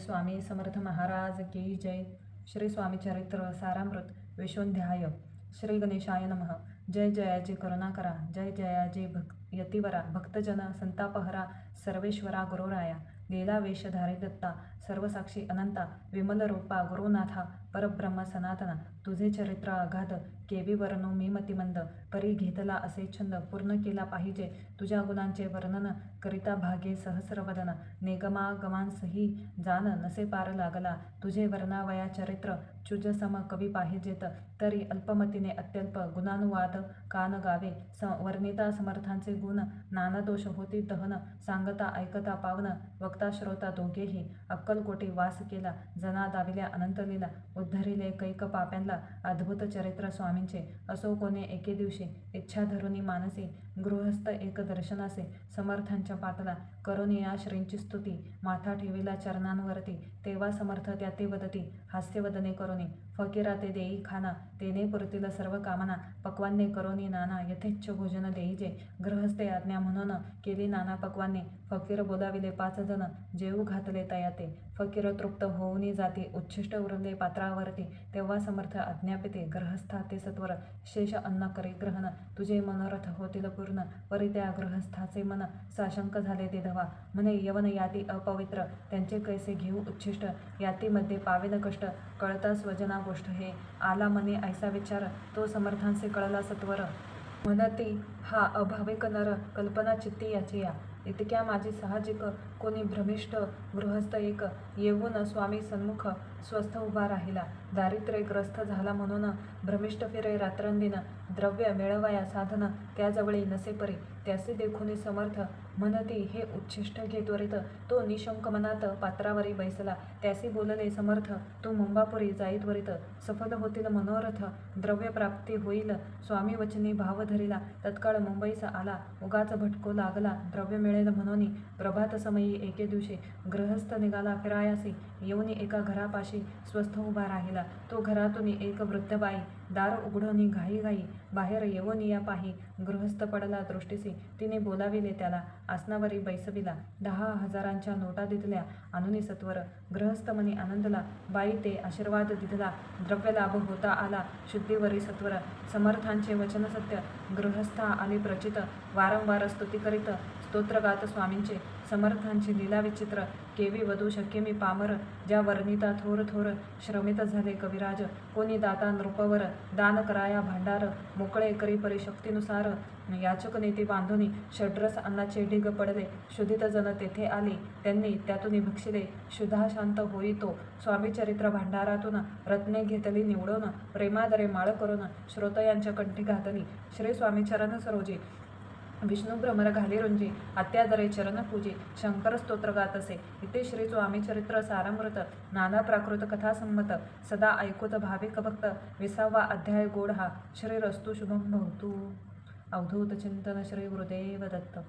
स्वामी समर्थ महाराज की जय. श्री स्वामी चरित्र सारामृत विश्वध्याय. श्री गणेशाय नमः. जय जयाजी करुणाकरा जय जयाजी भक् यतिवरा. भक्तजन संतापहरा सर्वेश्वरा गुरुराया. लीला वेशधारी दत्ता सर्वसाक्षी अनंता विमल रूपा गुरुनाथा परब्रह्म सनातना. तुझे चरित्र अगाध केवी वर्णो मी मतिमंद. परी घेतला असे छंद पूर्ण केला पाहिजे. तुझ्या गुणांचे वर्णन करिता भागे सहस्रवदन. निगमागमांसही जाण नसे पार लागला. तुझे वर्णावया चरित्र चुज सम कवी पाहिजेत. तरी अल्पमतीने अत्यल्प गुणानुवाद कान गावे स वर्णिता समर्थांचे गुण नानदोष होती दहन. सांगता ऐकता पावन. वक्ता श्रोता दोघेही अक्कलकोटी वास केला. जना दाविल्या अनंतलीला उद्धरिले कैक पाप्यांना अद्भुत चरित्र स्वामींचे असो कोणे एके दिवशी इच्छा धरुनी मानसी गृहस्थ एक दर्शनासे समर्थांच्या पातला करुनी या श्रींची स्तुती माथा ठेविला चरणांवरती तेव्हा समर्थ त्या ते वदती हास्यवदने करुणी फकीरा ते देई खाना तेने पुरतील सर्व कामना पक्वान्ने करोनी नाना यथेच्छ भोजन देईजे गृहस्थे आज्ञा म्हणून केली नाना पक्वान्ने. फकीर बोलाविले पाच जण जेऊ घातले तयाते फकीर तृप्त होऊनी जाती उच्छिष्ट उरले पात्रावरती. तेव्हा समर्थ आज्ञापिते ग्रहस्था ते सत्वर शेष अन्न करी ग्रहण. तुझे मनोरथ होतील पूर्ण. परी त्या गृहस्थाचे मन साशंक झाले ते धवा. म्हणे यवन याती अपवित्र. त्यांचे कैसे घेऊ उच्छिष्ट? यातीमध्ये पावेन कष्ट. कळता स्वजना गोष्ट हे आला मने ऐसा विचार तो समर्थांचे कळला सत्वर. म्हणती हा अभाविक नर कल्पना चित्ती याची या. इतक्या माझी साहजिक कोणी भ्रमिष्ट गृहस्थ एक येऊन स्वामी सन्मुख स्वस्थ उभा राहिला. दारिद्र्यग्रस्त झाला म्हणून भ्रमिष्ट फिरे रात्रंदिन द्रव्य मिळवया साधन त्याजवळी नसे परी. त्याचे देखुनी समर्थ म्हणती हे उच्छिष्ट घेत्वरित तो निशंक मनात पात्रावरी बैसला. त्यासी बोलले समर्थ तू मुंबापुरी जाईत्वरित सफल होतील मनोरथ. द्रव्य प्राप्ती होईल. स्वामी वचनी भाव धरिला. तत्काळ मुंबईस आला. उगाच भटको लागला. द्रव्य मिळेल म्हणून प्रभात समयी एके दिवशी गृहस्थ निघाला फिरायासी. येऊन एका घरापाशी स्वस्थ उभा राहिला. तो घरातून एक वृद्ध बाई दार उघडून घाई घाई बाहेर येऊन या पाही गृहस्थ पडला दृष्टीसी. तिने बोलाविले त्याला आसनावरी बैसविला. दहा हजारांच्या नोटा दिदल्या अनुनी सत्वर. गृहस्थ मनी आनंदला बाई ते आशीर्वाद दिधला द्रव्य लाभ होता आला. शुद्धीवरी सत्वर. समर्थांचे वचन सत्य गृहस्थ आली प्रचित. वारंवार स्तुती करीत स्तोत्रगात स्वामींचे समर्थांची लीलाविचित्र केवी वधू शक्य मी पामर ज्या वर्णिता थोर थोर श्रमित झाले कविराज कोणी दाता नृपवर दान कराया भांडार मोकळे करी परिशक्तीनुसार. याचक नेती बांधुनी षड्रस अन्नाचे ढिग पडले शुधित जन तेथे आली त्यांनी त्यातून भक्षिले शुद्धा शांत होई तो स्वामी चरित्र भांडारातून रत्ने घेतली निवडून प्रेमादरे माळ करून श्रोतयांच्या कंठी घातली. श्री स्वामीचरण सरोजी विष्णू भ्रमर घाली रुंजी अत्यादरे चरण पूजे शंकर स्तोत्र गात असे. इथे श्री स्वामी चरित्र सारामृत नाना प्राकृत कथा संमत सदा ऐकूत भाविक भक्त विसावा अध्याय गोड हा श्री रस्तु शुभम भवतु. अवधूत चिंतन श्री गुरुदेव दत्त.